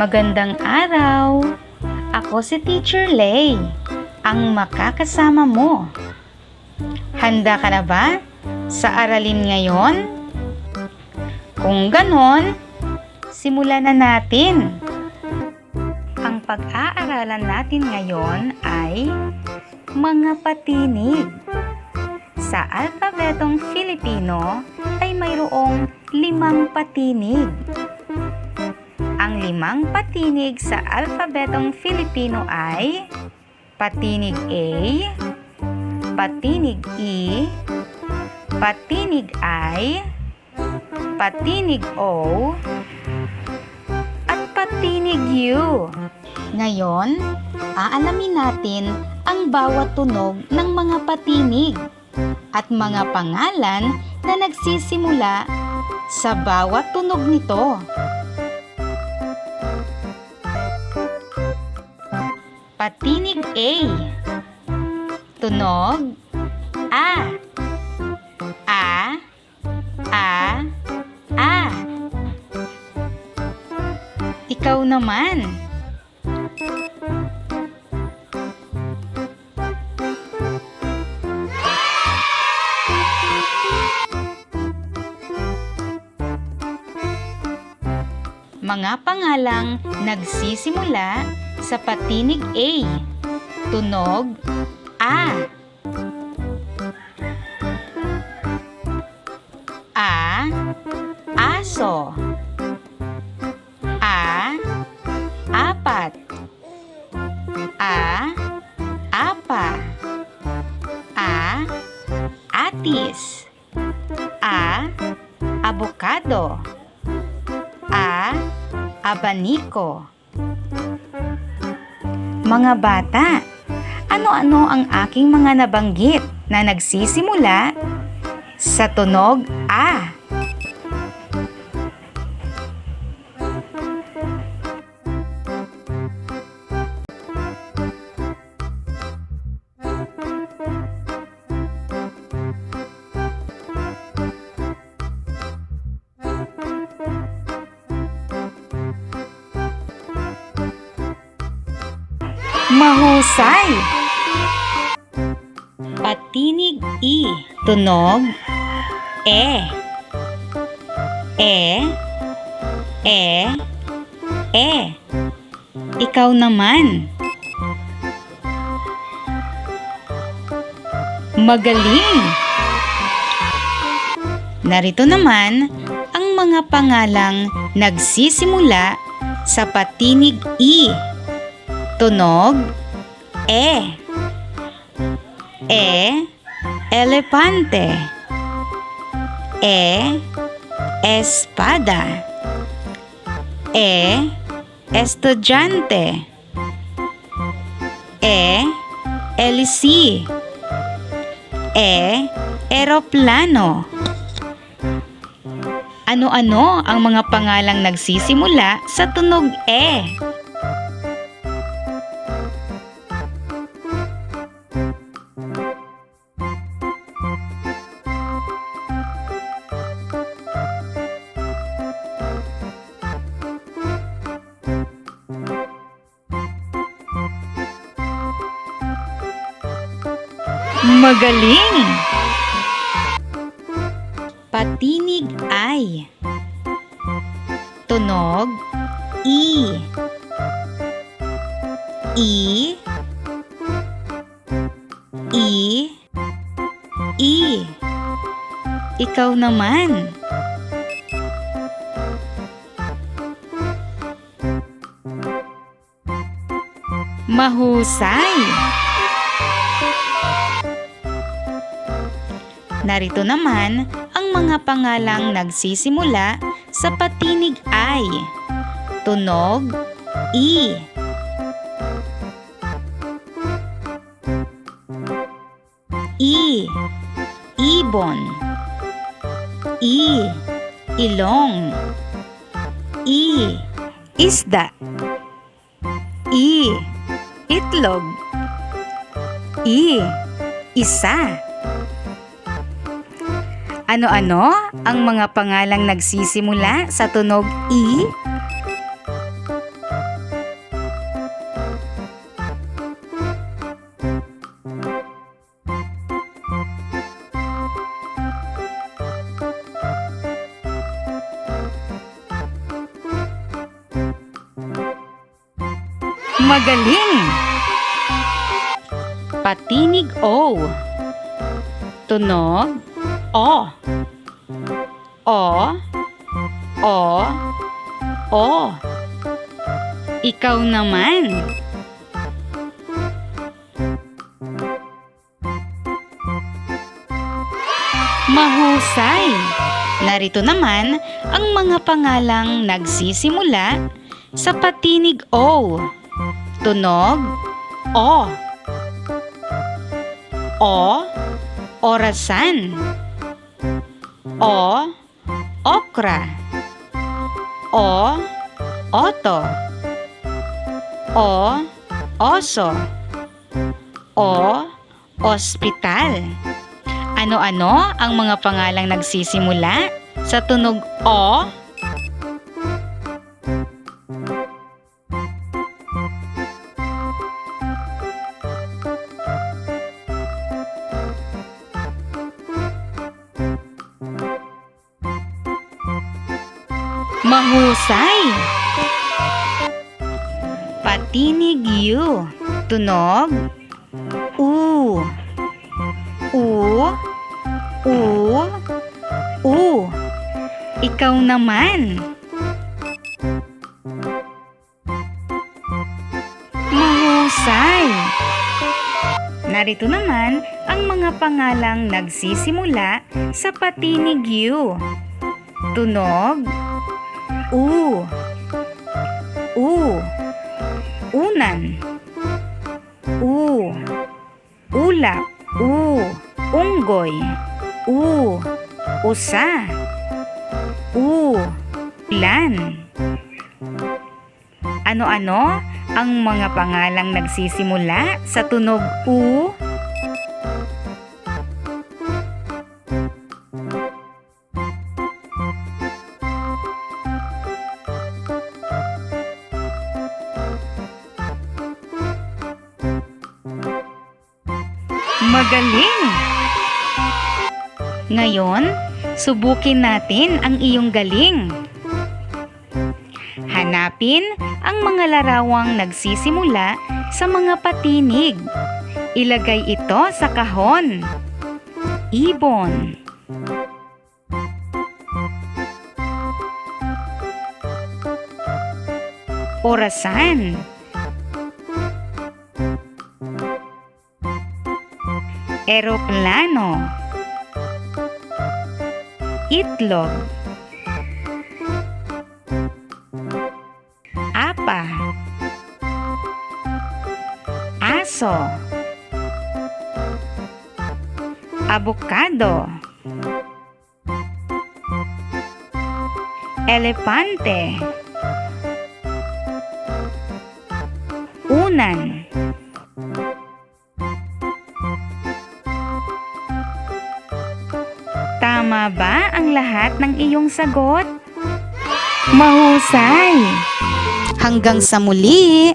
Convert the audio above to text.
Magandang araw! Ako si Teacher Lay, ang makakasama mo. Handa ka na ba sa aralin ngayon? Kung ganon, simulan na natin. Ang pag-aaralan natin ngayon ay mga patinig. Sa alpabetong Filipino ay mayroong limang patinig. Ang limang patinig sa alpabetong Filipino ay patinig A, patinig E, patinig I, patinig O, at patinig U. Ngayon, aalamin natin ang bawat tunog ng mga patinig at mga pangalan na nagsisimula sa bawat tunog nito. Patinig A. Tunog A. A. A. A. Ikaw naman. Mga pangalang nagsisimula sa patinig A. Tunog A. A. Aso. A. Apat. A. Apa. A. Atis. A. Abokado. Abaniko. Mga bata, ano-ano ang aking mga nabanggit na nagsisimula sa tunog A? Mahusay! Patinig I. Tunog E. E. E. E. Ikaw naman. Magaling! Narito naman ang mga pangalang nagsisimula sa patinig I. Tunog E. E. Elepante. E. Espada. E. Estudyante. E. Elisi. E. Eroplano. Ano-ano ang mga pangalang nagsisimula sa tunog E? Magaling! Patinig ay Tunog I I I I Ikaw naman Mahusay! Narito naman ang mga pangalang nagsisimula sa patinig I. Tunog I. I. Ibon. I. Ilong. I. Isda. I. Itlog. I. Isa. Ano-ano ang mga pangalang nagsisimula sa tunog E? Magaling! Patinig O. Tunog o. O. O. O. Ikaw naman. Mahusay! Narito naman ang mga pangalang nagsisimula sa patinig O. Tunog O. O. Orasan. O. Okra. O. Oto. O. Oso. O. Ospital. Ano-ano ang mga pangalang nagsisimula sa tunog O? Mahusay! Patinig U. Tunog U. U. U. U. Ikaw naman. Mahusay! Narito naman ang mga pangalang nagsisimula sa patinig U. Tunog U. U. Unan. U. Ulap. U. Unggoy. U. Usa. U. Lan. Ano-ano ang mga pangalang nagsisimula sa tunog U? Magaling! Ngayon, subukin natin ang iyong galing. Hanapin ang mga larawang nagsisimula sa mga patinig. Ilagay ito sa kahon. Ibon. Orasan. Eroplano. Itlog. Apa. Aso. Abukado. Elepante. Unan. Tama ba ang lahat ng iyong sagot? Mahusay! Hanggang sa muli!